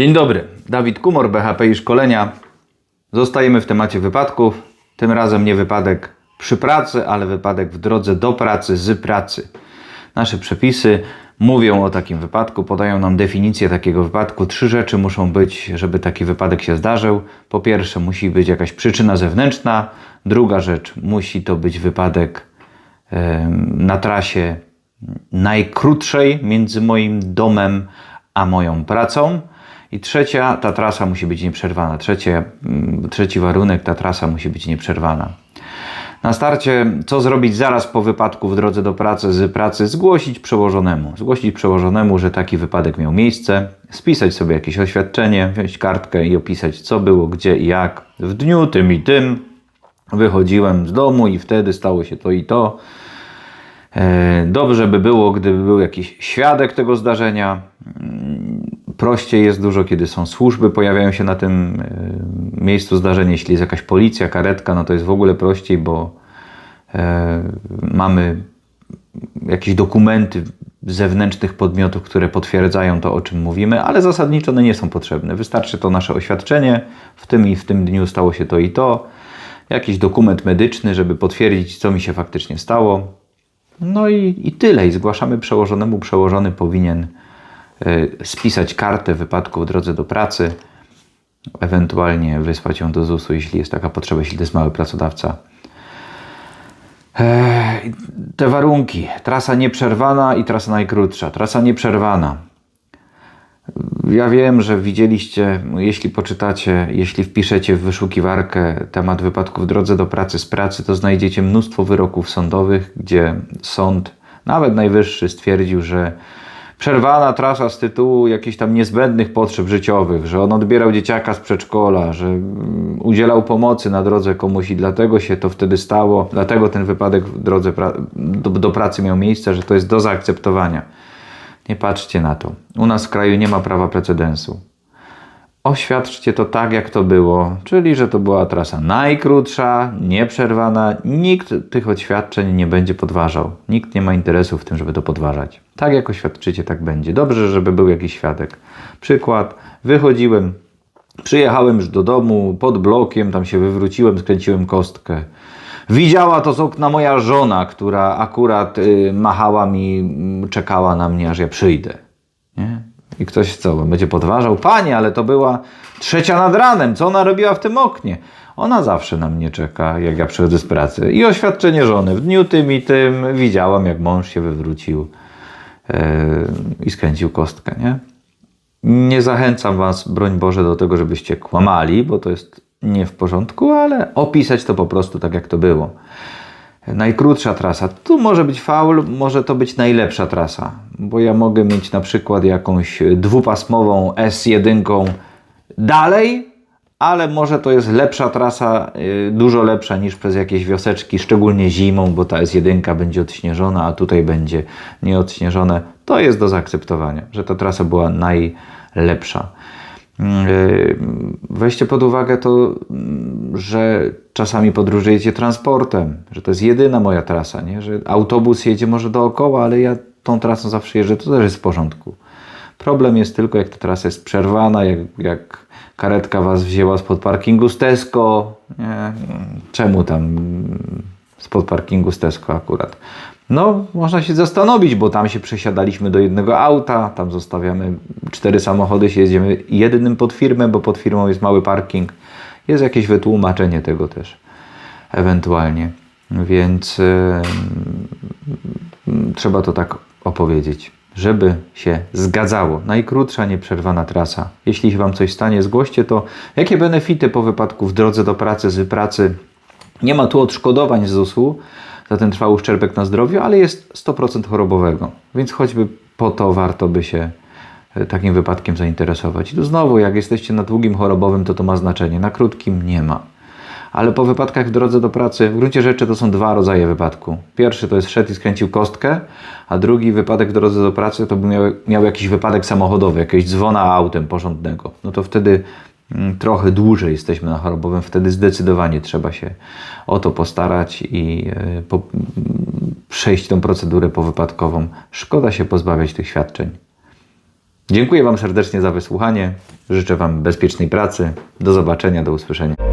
Dzień dobry, Dawid Kumor, BHP i szkolenia. Zostajemy w temacie wypadków. Tym razem nie wypadek przy pracy, ale wypadek w drodze do pracy, z pracy. Nasze przepisy mówią o takim wypadku, podają nam definicję takiego wypadku. Trzy rzeczy muszą być, żeby taki wypadek się zdarzył. Po pierwsze, musi być jakaś przyczyna zewnętrzna. Druga rzecz, musi to być wypadek em, na trasie najkrótszej między moim domem a moją pracą. I trzecia, ta trasa musi być nieprzerwana. Trzecie, mm, trzeci warunek, ta trasa musi być nieprzerwana. Na starcie, co zrobić zaraz po wypadku w drodze do pracy, z pracy? Zgłosić przełożonemu. Zgłosić przełożonemu, że taki wypadek miał miejsce, spisać sobie jakieś oświadczenie, wziąć kartkę i opisać, co było, gdzie i jak. W dniu tym i tym wychodziłem z domu i wtedy stało się to i to. E, Dobrze by było, gdyby był jakiś świadek tego zdarzenia. Prościej jest dużo, kiedy są służby, pojawiają się na tym e, miejscu zdarzenia. Jeśli jest jakaś policja, karetka, no to jest w ogóle prościej, bo e, mamy jakieś dokumenty zewnętrznych podmiotów, które potwierdzają to, o czym mówimy, ale zasadniczo one nie są potrzebne. Wystarczy to nasze oświadczenie, w tym i w tym dniu stało się to i to, jakiś dokument medyczny, żeby potwierdzić, co mi się faktycznie stało. No i, i tyle. I zgłaszamy przełożonemu. Przełożony powinien spisać kartę wypadku w drodze do pracy, ewentualnie wysłać ją do ZUS-u, jeśli jest taka potrzeba, jeśli to jest mały pracodawca. Te warunki. Trasa nieprzerwana i trasa najkrótsza. Trasa nieprzerwana. Ja wiem, że widzieliście, jeśli poczytacie, jeśli wpiszecie w wyszukiwarkę temat wypadku w drodze do pracy z pracy, to znajdziecie mnóstwo wyroków sądowych, gdzie sąd, nawet najwyższy, stwierdził, że przerwana trasa z tytułu jakichś tam niezbędnych potrzeb życiowych, że on odbierał dzieciaka z przedszkola, że mm, udzielał pomocy na drodze komuś i dlatego się to wtedy stało, dlatego ten wypadek w drodze pra- do, do pracy miał miejsce, że to jest do zaakceptowania. Nie patrzcie na to. U nas w kraju nie ma prawa precedensu. Oświadczcie to tak, jak to było, czyli że to była trasa najkrótsza, nieprzerwana. Nikt tych oświadczeń nie będzie podważał. Nikt nie ma interesu w tym, żeby to podważać. Tak jak oświadczycie, tak będzie. Dobrze, żeby był jakiś świadek. Przykład. Wychodziłem, przyjechałem już do domu, pod blokiem, tam się wywróciłem, skręciłem kostkę. Widziała to z okna moja żona, która akurat y, machała mi, mm, czekała na mnie, aż ja przyjdę. Nie? I ktoś co, będzie podważał? Panie, ale to była trzecia nad ranem. Co ona robiła w tym oknie? Ona zawsze na mnie czeka, jak ja przychodzę z pracy. I oświadczenie żony. W dniu tym i tym widziałam, jak mąż się wywrócił yy, i skręcił kostkę, nie? Nie zachęcam Was, broń Boże, do tego, żebyście kłamali, bo to jest nie w porządku, ale opisać to po prostu tak, jak to było. Najkrótsza trasa. Tu może być faul, może to być najlepsza trasa, bo ja mogę mieć na przykład jakąś dwupasmową S1 dalej, ale może to jest lepsza trasa, yy, dużo lepsza niż przez jakieś wioseczki, szczególnie zimą, bo ta S1 będzie odśnieżona, a tutaj będzie nieodśnieżone. To jest do zaakceptowania, że ta trasa była najlepsza. Yy, Weźcie pod uwagę to, mm, że czasami podróżujecie transportem, że to jest jedyna moja trasa, nie? że autobus jedzie może dookoła, ale ja tą trasą zawsze jeżdżę, to też jest w porządku. Problem jest tylko, jak ta trasa jest przerwana, jak, jak karetka was wzięła spod parkingu z Tesco. Nie? Czemu tam spod parkingu z Tesco akurat? No, można się zastanowić, bo tam się przesiadaliśmy do jednego auta, tam zostawiamy cztery samochody, się jedziemy jednym pod firmę, bo pod firmą jest mały parking. Jest jakieś wytłumaczenie tego też, ewentualnie. Więc yy, trzeba to tak opowiedzieć, żeby się zgadzało. Najkrótsza, nieprzerwana trasa. Jeśli się Wam coś stanie, zgłoście to. Jakie benefity po wypadku w drodze do pracy, z pracy? Nie ma tu odszkodowań z ZUS-u za ten trwały uszczerbek na zdrowiu, ale jest 100% chorobowego. Więc choćby po to warto by się e, takim wypadkiem zainteresować. I tu znowu, jak jesteście na długim chorobowym, to to ma znaczenie. Na krótkim nie ma. Ale po wypadkach w drodze do pracy, w gruncie rzeczy to są dwa rodzaje wypadku. Pierwszy to jest szedł i skręcił kostkę, a drugi wypadek w drodze do pracy to by miał, miał jakiś wypadek samochodowy, jakiegoś dzwona autem porządnego. No to wtedy mm, trochę dłużej jesteśmy na chorobowym, wtedy zdecydowanie trzeba się o to postarać i e, po, przejść tą procedurę powypadkową. Szkoda się pozbawiać tych świadczeń. Dziękuję Wam serdecznie za wysłuchanie. Życzę Wam bezpiecznej pracy. Do zobaczenia, do usłyszenia.